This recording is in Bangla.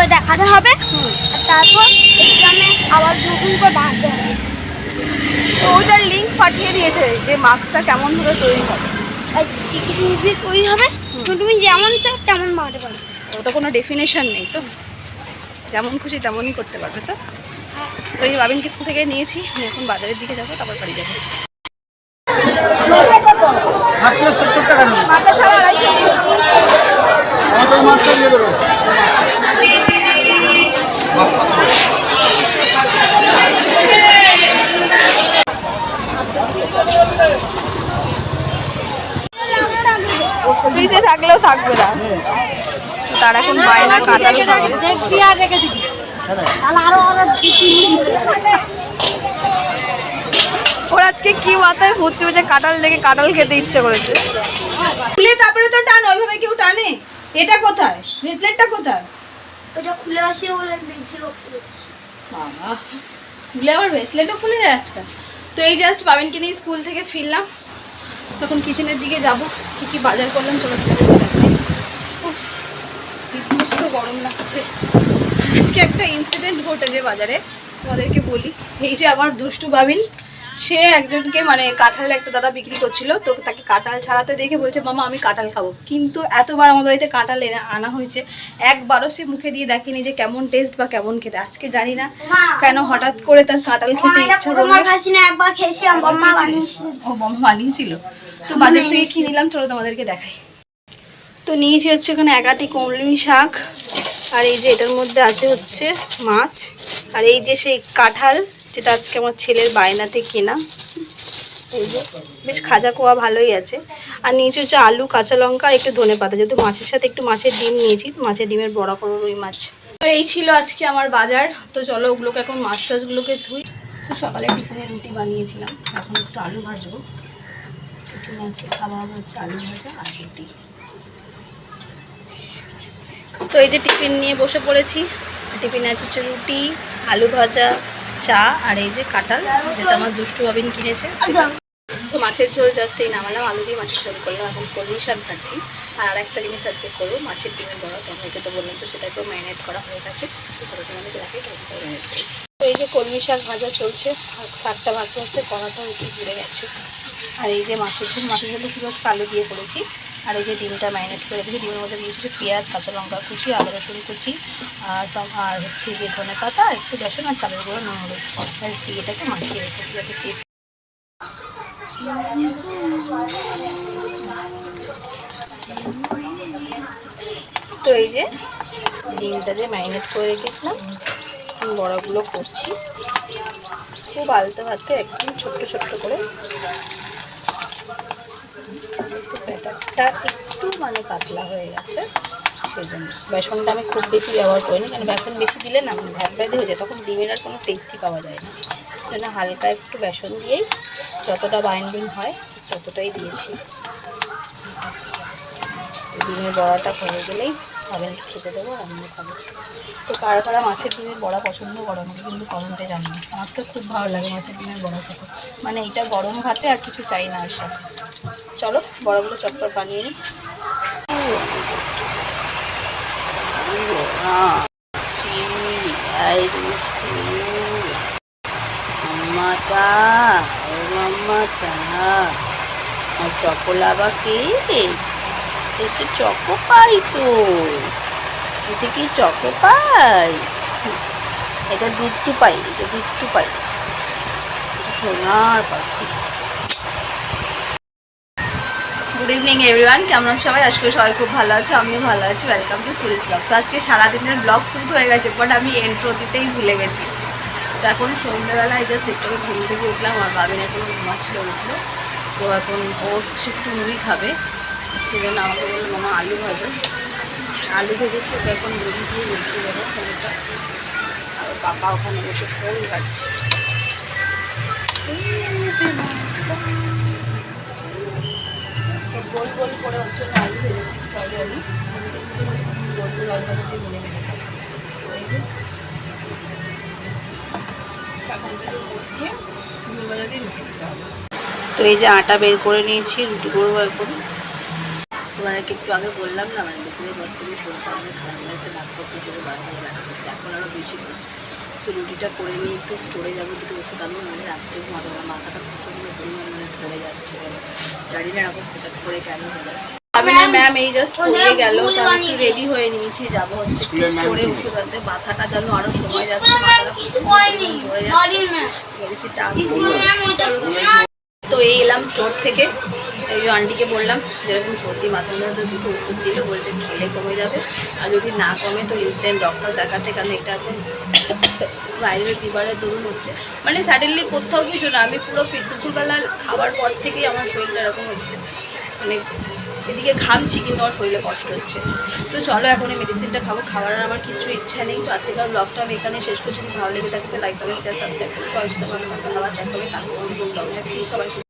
করে দেখাতে হবে। আর তারপর এক্সামে আবার নতুন করে বাঁধতে হবে। তো ওইটার লিঙ্ক পাঠিয়ে দিয়েছে যে মাস্কটা কেমন ভাবে তৈরি হবে। আর ইজি তৈরি হবে। তুমি যেমন চাও তেমন বানাতে পারবে ওটা কোনো ডেফিনেশন নেই তো। যেমন খুশি তেমনই করতে পারবে তো। তো এই বাবিন কিস্কু থেকে নিয়েছি। আমি এখন বাজারের দিকে যাব তারপর বাড়ি যাব। মাথা ছাড়া আড়াইশো আমাদের মাছটা দিয়ে দেবে ফ্রিজে থাকলেও থাকবে না। তার এখন বায়না কাটাল খাবে দেখবি আর রেখে দিবি তাহলে আরও অনেক ওর আজকে কি মাথায় ঘুরছে যে কাঁঠাল দেখে কাঁঠাল খেতে ইচ্ছে করেছে? তারপরে তো টান ওইভাবে কেউ টানে। এটা কোথায়? ব্রেসলেটটা কোথায়? ওটা খুলে আসে বলে পেন্সিল বক্সে বাবা, স্কুলে আবার ব্রেসলেটও খুলে যায় আজকাল? তো এই জাস্ট বাবিনকে নিয়ে স্কুল থেকে ফিরলাম। তখন কিচেনের দিকে যাব, কি কি বাজার করলাম চলো। উফ, বিধ্বস্ত গরম লাগছে। আজকে একটা ইনসিডেন্ট ঘটেছে বাজারে, তোমাদেরকে বলি। এই যে আমার দুষ্টু বাবিন সে একজনকে মানে কাঁঠাল একটা দাদা বিক্রি করছিল তো তাকে কাঁঠাল ছাড়াতে দেখে বলছে মামা আমি কাঁঠাল খাব। কিন্তু এতবার আমাদের বাড়িতে কাঁঠাল এনে আনা হয়েছে একবারও সে মুখে দিয়ে দেখেনি যে কেমন টেস্ট বা কেমন খেতে। আজকে জানি না কেন হঠাৎ করে তার কাঁঠাল খেতে ইচ্ছা করল। ও বাবা বানিয়েছিল। তো বাজার থেকে কি নিলাম চলো তোমাদেরকে দেখাই। তো নিয়েছি হচ্ছে এখানে একাটি কমলমি শাক আর এই যে এটার মধ্যে আছে হচ্ছে মাছ আর এই যে সেই কাঁঠাল যেটা আজকে আমার ছেলের বায়নাতে কেনা। এই যে, বেশ খাজা কোয়া ভালোই আছে। আর নিয়েছি হচ্ছে আলু, কাঁচা লঙ্কা, একটু ধনে পাতা। যেহেতু মাছের সাথে একটু মাছের ডিম নিয়েছি মাছের ডিমের বড়া করো রুই মাছ। তো এই ছিল আজকে আমার বাজার। তো চলো ওগুলোকে এখন মাছ টাছগুলোকে ধুই। তো সকালে টিফিনে রুটি বানিয়েছিলাম। এখন একটু আলু ভাজবো। টিফিনে আছে, খাওয়া হচ্ছে আলু ভাজা আর রুটি। তো এই যে টিফিন নিয়ে বসে পড়েছি। টিফিনে আছে হচ্ছে রুটি, আলু ভাজা চা আর এই যে কাঁঠাল যেটা আমার দুষ্টু বাবিন কিনেছে। তো মাছের ঝোল জাস্ট এই নামালাম আলু দিয়ে মাছের ঝোল করলাম এখন কলমি শাক ভাজছি। আর আরেকটা জিনিস আজকে করব মাছের ডিমের বড়া। তোমাদেরকে তো বললাম তো সেটাকেও ম্যারিনেট করা হয়ে গেছে। তো সেটা তোমাদেরকে কেমন করে ম্যারিনেট করেছি। তো এই যে কলমি শাক ভাজা চলছে আর শাকটা ভাজতে ভাজতে কড়াটা একটু ঘুরে গেছে। আর এই যে মাছের ঝোল মাছের ঝোলটা শুধু আজকে আলু দিয়ে করেছি। আর এই যে ডিমটা ম্যারিনেট করে রেখেছি ডিমের মধ্যে দিয়েছি পেঁয়াজ, কাঁচা লঙ্কা কুচি, আদা রসুন কুচি আর আর হচ্ছে যে ধনে পাতা একটু বেসন আর চালের গুঁড়ো নুন হলুদ। ব্যাস, দিয়ে এটাকে মাখিয়ে রেখেছি যাতে টেস্ট তো এই যে ডিমটা যে ম্যারিনেট করে রেখেছিলাম, বড়াগুলো করছি। খুব আলতে ভাতে একদম ছোট্ট ছোট্ট করে ব্যাটারটা একটু মানে পাতলা হয়ে গেছে সেই জন্য বেসনটা আমি খুব বেশি ব্যবহার করিনি কারণ বেসন বেশি দিলে না ভ্যাট ভ্যাটে হয়ে যায়, তখন ডিমের আর কোনো টেস্টই পাওয়া যায় না। সেই জন্য হালকা একটু বেসন দিয়েই যতটা বাইন্ডিং হয়, ততটাই দিয়েছি। ডিমের বড়াটা হয়ে গেলেই খাবেন খেতে দেবো আমিও খাব। তো কারা কারা মাছের ডিমের বড়া পছন্দ করো আমাকে কিন্তু কমেন্টে জানিয়ে আমার তো খুব ভালো লাগে মাছের ডিমের বড়া খেতে। মানে এটা গরম ভাতে আর কিছু চাই না আর সাথে। চলো, বড়াগুলো চটপট বানিয়ে নিই মাম্মাটা, ও মাম্মাটা। আর চকোলা বা কেক এটা চকো পাই তো। এটা কি চকো পাই? এটা দুধ পাই, এটা দুধ পাই। এটা সোনার পাখি। গুড ইভিনিং এভরিওয়ান কেমন সবাই? আজকে সবাই খুব ভালো আছো। আমিও ভালো আছি। ওয়েলকাম টু সুরিস ব্লগ তো আজকে সারাদিনের ব্লগ শ্যুট হয়ে গেছে বাট আমি এন্ট্রো দিতেই ভুলে গেছি। তো এখন সন্ধ্যেবেলায় জাস্ট একটু ঘুম থেকে উঠলাম, আর বাবিন এখন ঘুমাচ্ছিল, উঠল। তো এখন ও একটু মুড়ি খাবে। সেই জন্য আমাকে বলল, মামা, আলু ভাজো। আলু ভেজেছি, ওকে এখন মুড়ি দিয়ে মেখে দেবো ফোনটা আর বাবা ওখানে বসে ফোন ঘাটছে। তো গোল গোল করে ওর জন্য আলু ভেজেছি তাহলে আমি গোল গোল আলু ভাজা দিয়ে মুড়ি মেখে খাব তো এই যে দিয়ে দিতে হবে। তো এই যে আটা বের করে নিয়েছি রুটি করব এখন। তোমাদেরকে একটু আগে বললাম না মানে দুপুরের পর থেকে শরীরটা অনেক খারাপ লাগছে ডাক পক্ষ থেকে করে লাগা এখন আরও বেশি করছে। তো রুটিটা করে নিয়ে একটু স্টোরে যাব দুটো ওষুধ আমি মানে রাত্রে ঘুমাতে পারব না। মাথাটা প্রচণ্ড পরিমাণ মানে ধরে যাচ্ছে জানি না এরকম হঠাৎ করে কেন হলো। ম্যাম এই জাস্ট গেল তো আমি একটু রেডি হয়ে নিয়েছি যাব হচ্ছে স্টোরে ওষুধ আনতে মাথাটা যেন আরও সময় যাচ্ছে মাথাটা ধরে যাচ্ছে মেডিসিনটা তো এই এলাম স্টোর থেকে। এই আন্টিকে বললাম, যেরকম সর্দি মাথার মধ্যে দুটো ওষুধ দিলে বলতে খেলে কমে যাবে। আর যদি না কমে, তো ইনস্ট্যান্ট ডক্টর দেখাতে কারণ এটা এখন বাইরের ফিভারের দরুন হচ্ছে। মানে সাডেনলি কোথাও কিছু না, আমি পুরো ফিট দুপুরবেলা খাওয়ার পর থেকেই আমার শরীরটা এরকম হচ্ছে। মানে এদিকে ঘামছি কিন্তু আমার শরীরে কষ্ট হচ্ছে। তো চলো এখন এই মেডিসিনটা খাব, খাওয়ার আমার কিছু ইচ্ছা নেই। তো আজকের ব্লগটা আমি এখানে শেষ করছি। যদি ভালো লেগে থাকে তো লাইক কমেন্ট শেয়ার সাবস্ক্রাইব করে সবাই সাথে ভালো থাকবে খাওয়া দেখাবে তাহলে সবাই